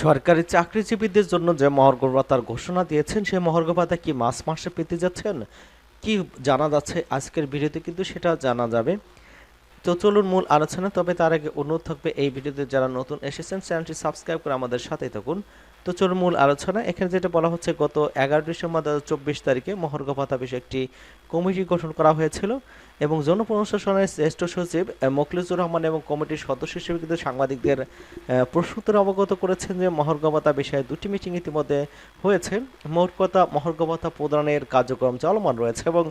সরকারি চাকরিজীবীদের জন্য যে মহর্গভাতার ঘোষণা দিয়েছেন, সেই মহর্গভাতা কি মাস মাসে পেতে যাচ্ছেন? কি জানা যাচ্ছে আজকের ভিডিওতে কিন্তু সেটা জানা যাবে। তো চলুন মূল আলোচনা, তবে তার আগে অনুরোধ থাকবে এই ভিডিওতে যারা নতুন এসেছেন, চ্যানেলটি সাবস্ক্রাইব করে আমাদের সাথেই থাকুন। তো চলুন মূল আলোচনা। এখানে যেটা বলা হচ্ছে গত এগারো ডিসেম্বর দু হাজার চব্বিশ তারিখে মহার্ঘ ভাতা বিষয়ে একটি কমিটি গঠন করা হয়েছিল এবং জনপ্রশাসনের জ্যেষ্ঠ সচিব আহ, রহমান এবং কমিটির সদস্য হিসেবে কিন্তু সাংবাদিকদের প্রশ্নোত্তরে অবগত করেছেন যে মহার্ঘ ভাতা বিষয়ে দুটি মিটিং ইতিমধ্যে হয়েছে। কথা মহার্ঘ ভাতা প্রদানের কার্যক্রম চলমান রয়েছে এবং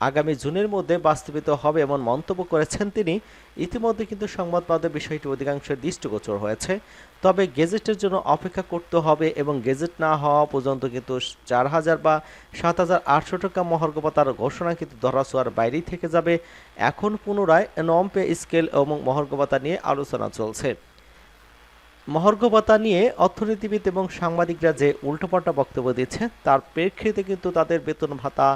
আগামী জুনের মধ্যে বাস্তবিত হবে এমন মন্তব্য করেছেন তিনি। ইতিমধ্যে কিন্তু সংবাদ বিষয়টি অধিকাংশের দৃষ্টিগোচর হয়েছে। তবে গেজেটের জন্য অপেক্ষা করতে হবে এবং গেজেট না হওয়া পর্যন্ত কিন্তু চার হাজার বা সাত হাজার আটশো টাকা মহার্ঘ ঘোষণা কিন্তু ধরাছোয়ার বাইরেই থেকে যাবে। এখন পুনরায় নম পে স্কেল এবং মহার্ঘ নিয়ে আলোচনা চলছে। মহার্ঘ ভাতা নিয়ে অর্থনীতিবিদ এবং সাংবাদিকরা যে উল্টোপাল্টা বক্তব্য দিচ্ছে, তার প্রেক্ষিতে কিন্তু তাদের বেতন ভাতা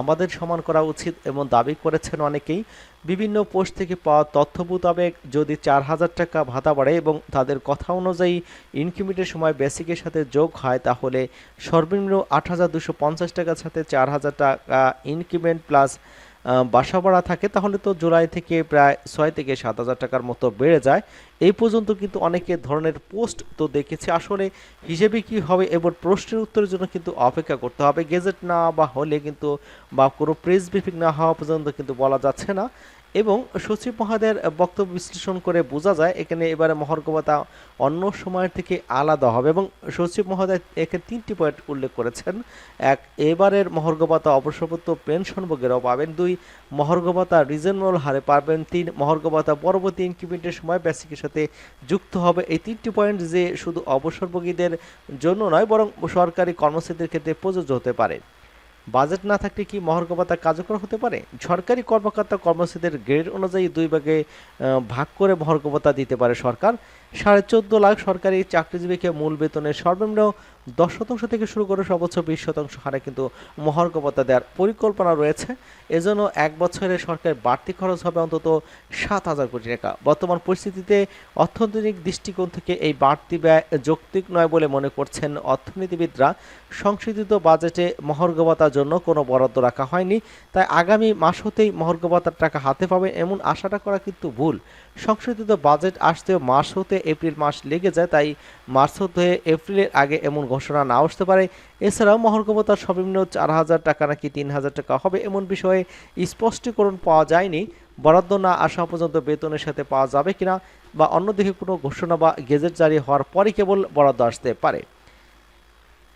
আমাদের সমান করা উচিত এবং দাবি করেছেন অনেকেই। বিভিন্ন পোস্ট থেকে পাওয়া তথ্য মোতাবেক যদি চার হাজার টাকা ভাতা বাড়ে এবং তাদের কথা অনুযায়ী ইনকিউমেন্টের সময় বেসিকের সাথে যোগ হয়, তাহলে সর্বনিম্ন আট হাজার দুশো পঞ্চাশ টাকার সাথে চার হাজার টাকা ইনক্রিমেন্ট প্লাস বাসা ভাড়া থাকে, তাহলে তো জুলাই থেকে প্রায় ছয় থেকে সাত হাজার টাকার মতো বেড়ে যায়। এই পর্যন্ত কিন্তু অনেকে ধরনের পোস্ট তো দেখেছি। আসলে হিসেবে কি হবে এবার প্রশ্নের উত্তরের জন্য কিন্তু অপেক্ষা করতে হবে। গেজেট না বা হলে কিন্তু বা কোনো প্রেস ব্রিফিং না হওয়া পর্যন্ত কিন্তু বলা যাচ্ছে না। এবং সচিব মহাদের বক্তব্য বিশ্লেষণ করে বোঝা যায়, এখানে এবারে মহর্গবতা অন্য সময়ের থেকে আলাদা হবে এবং সচিব মহোদয় এখানে তিনটি পয়েন্ট উল্লেখ করেছেন। এক, এবারের মহর্গবতা অবসরপ্রাপ্ত পেনশনভোগীরাও পাবেন। দুই, মহর্গবতা রিজনেবল হারে পাবেন। তিন, মহর্গবতা পরবর্তী ইনকিউমেন্টের সময় বেসিকের সাথে যুক্ত হবে। এই তিনটি পয়েন্ট যে শুধু অবসরভোগীদের জন্য নয়, বরং সরকারি কর্মচারীদের ক্ষেত্রে প্রযোজ্য হতে পারে। বাজেট না থাকলে কি মহর্গপাতা ভাতা কার্যকর হতে পারে? সরকারি কর্মকর্তা কর্মচারীদের গ্রেড অনুযায়ী দুই ভাগে ভাগ করে মহর্গপাতা ভাতা দিতে পারে সরকার। সাড়ে চোদ্দ লাখ সরকারি চাকরিজীবীকে মূল বেতনের সর্বনিম্ন দশ শতাংশ থেকে শুরু করে সর্বোচ্চ বিশ শতাংশ হারে কিন্তু মহার্ঘ ভাতা দেওয়ার পরিকল্পনা রয়েছে। এজন্য এক বছরে সরকারের বাড়তি খরচ হবে অন্তত সাত হাজার কোটি টাকা। বর্তমান পরিস্থিতিতে অর্থনৈতিক দৃষ্টিকোণ থেকে এই বাড়তি ব্যয় যৌক্তিক নয় বলে মনে করছেন অর্থনীতিবিদরা। সংশোধিত বাজেটে মহার্ঘ ভাতার জন্য কোনো বরাদ্দ রাখা হয়নি, তাই আগামী মাস হতেই মহার্ঘ ভাতার টাকা হাতে পাবে এমন আশাটা করা কিন্তু ভুল। সংশোধিত বাজেট আসতেও মাস হতে এপ্রিল মাস লেগে যায়, তাই মার্চ হতে এপ্রিলের আগে এমন ঘোষণা না আসতে পারে। এছাড়াও মহার্ঘ ভাতার সর্বনিম্ন চার হাজার টাকা নাকি তিন হাজার টাকা হবে এমন বিষয়ে স্পষ্টীকরণ পাওয়া যায়নি। বরাদ্দ না আসা পর্যন্ত বেতনের সাথে পাওয়া যাবে কিনা বা অন্যদিকে কোনো ঘোষণা বা গেজেট জারি হওয়ার পরই কেবল বরাদ্দ আসতে পারে।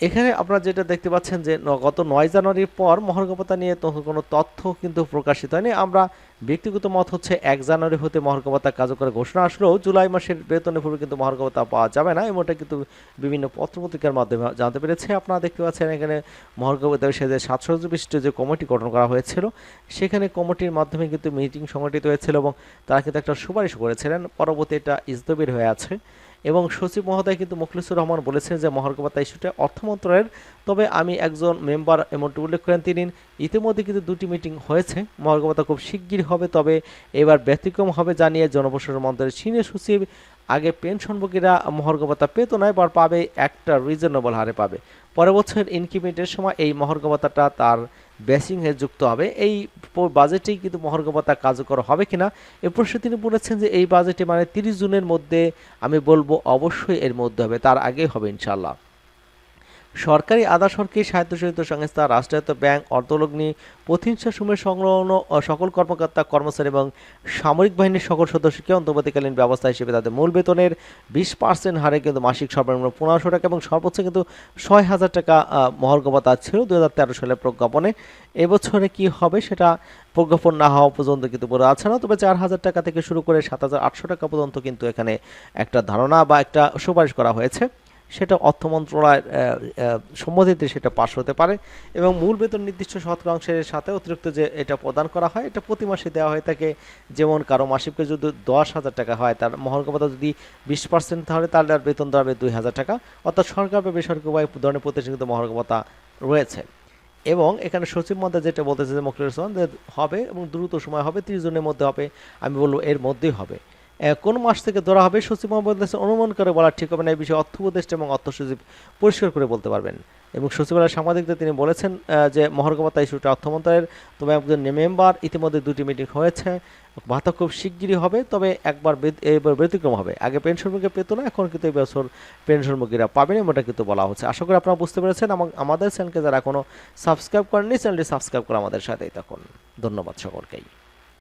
এখানে আপনারা যেটা দেখতে পাচ্ছেন যে গত নয় জানুয়ারির পর মহার্ঘবতা নিয়ে তো কোনো তথ্য কিন্তু প্রকাশিত হয়নি। আমরা ব্যক্তিগত মত হচ্ছে এক জানুয়ারি হতে মহার্ঘবতা কার্যকর ঘোষণা আসলেও জুলাই মাসের বেতনের পূর্বে কিন্তু মহার্ঘবতা পাওয়া যাবে না। এমনটা কিন্তু বিভিন্ন পত্রপত্রিকার মাধ্যমে জানতে পেরেছে। আপনারা দেখতে পাচ্ছেন এখানে মহার্ঘবতা বিষয়ে যে সাতশো বিশিষ্ট যে কমিটি গঠন করা হয়েছিল, সেখানে কমিটির মাধ্যমে কিন্তু মিটিং সংগঠিত হয়েছিল এবং তারা কিন্তু একটা সুপারিশ করেছিলেন। পরবর্তী এটা ইস্তবির হয়ে আছে। এবং সচিব মহোদয় কিন্তু মুখলিসুর রহমান বলেছেন যে মহার্ঘভাতা ইস্যুটা অর্থ মন্ত্রণালয়ের, তবে আমি একজন মেম্বার এমনটি উল্লেখ করেন তিনি। ইতিমধ্যে কিন্তু দুটি মিটিং হয়েছে। মহার্ঘভাতা খুব শিগগির হবে, তবে এবার ব্যতিক্রম হবে জানিয়ে জনপ্রশাসন মন্ত্রণালয়ের সিনিয়র সচিব আগে পেনশনভোগীরা মহার্ঘভাতা পেত না, এবার পাবে একটা রিজনেবল হারে পাবে। পরের বছর ইনক্রিমেন্টের সময় এই মহার্ঘভাতাটা তার বেসিংয়ে যুক্ত হবে। এই বাজেটেই কিন্তু মহার্ঘভাতা কার্যকর হবে কিনা, এ প্রশ্নে তিনি বলেছেন যে এই বাজেটে মানে তিরিশ জুনের মধ্যে আমি বলব অবশ্যই এর মধ্যে হবে, তার আগে হবে ইনশাল্লাহ সরকারি আধা সরকারি স্বায়ত্তশাসিত সংস্থা, রাষ্ট্রায়ত্ত ব্যাংক, অর্থলগ্নি প্রতিষ্ঠা সমূহের সংলগ্ন সকল কর্মকর্তা, কর্মচারী এবং সামরিক বাহিনীর সকল সদস্যকে অন্তর্বর্তীকালীন ব্যবস্থা হিসেবে তাদের মূল বেতনের বিশ পার্সেন্ট হারে কিন্তু মাসিক সর্বনিম্ন পনেরোশো টাকা এবং সর্বোচ্চ কিন্তু ছয় হাজার টাকা ভাতা ছিল দু হাজার তেরো সালের প্রজ্ঞাপনে। এবছরে কি হবে সেটা প্রজ্ঞাপন না হওয়া পর্যন্ত কিন্তু বলা আছে না, তবে চার হাজার টাকা থেকে শুরু করে সাত হাজার আটশো টাকা পর্যন্ত কিন্তু এখানে একটা ধারণা বা একটা সুপারিশ করা হয়েছে। সেটা অর্থ মন্ত্রণালয়ের সম্মতিতে সেটা পাশ হতে পারে এবং মূল বেতন নির্দিষ্ট শতকাংশের সাথে অতিরিক্ত যে এটা প্রদান করা হয়, এটা প্রতি মাসে দেওয়া হয়ে থাকে। যেমন কারও মাসিককে যদি দশ হাজার টাকা হয়, তার মহার্ঘভাতা যদি বিশ পার্সেন্ট তাহলে তার বেতন দাঁড়াবে দুই হাজার টাকা। অর্থাৎ সরকার বা বেসরকারি উভয় ধরনের প্রতিষ্ঠান কিন্তু রয়েছে। এবং এখানে সচিব মধ্যে যেটা বলতেছে যে রহমান হবে এবং দ্রুত সময় হবে, তিরিশ জনের মধ্যে হবে। আমি বলব এর মধ্যেই হবে। কোন মাস থেকে ধরা হবে? সচিব মোহাম্মদ অনুমান করে বলা ঠিক হবে না, এই বিষয়ে অর্থ এবং অর্থ সচিব পরিষ্কার করে বলতে পারবেন। এবং সচিবালয়ের সাংবাদিকদের তিনি বলেছেন যে মহার্ঘ ভাতা ইস্যুটা অর্থ মন্ত্রণালয়ের তবে একজন মেম্বার ইতিমধ্যে দুটি মিটিং হয়েছে। ভাতা খুব শিগগিরই হবে, তবে একবার এবার ব্যতিক্রম হবে। আগে পেনশনভোগী পেত না, এখন কিন্তু এই বছর পেনশনভোগীরা পাবেন এমনটা কিন্তু বলা হচ্ছে। আশা করি আপনারা বুঝতে পেরেছেন আমাদের চ্যানেলকে যারা এখনও সাবস্ক্রাইব করেননি চ্যানেলটি সাবস্ক্রাইব করে আমাদের সাথেই থাকুন। ধন্যবাদ সকলকেই।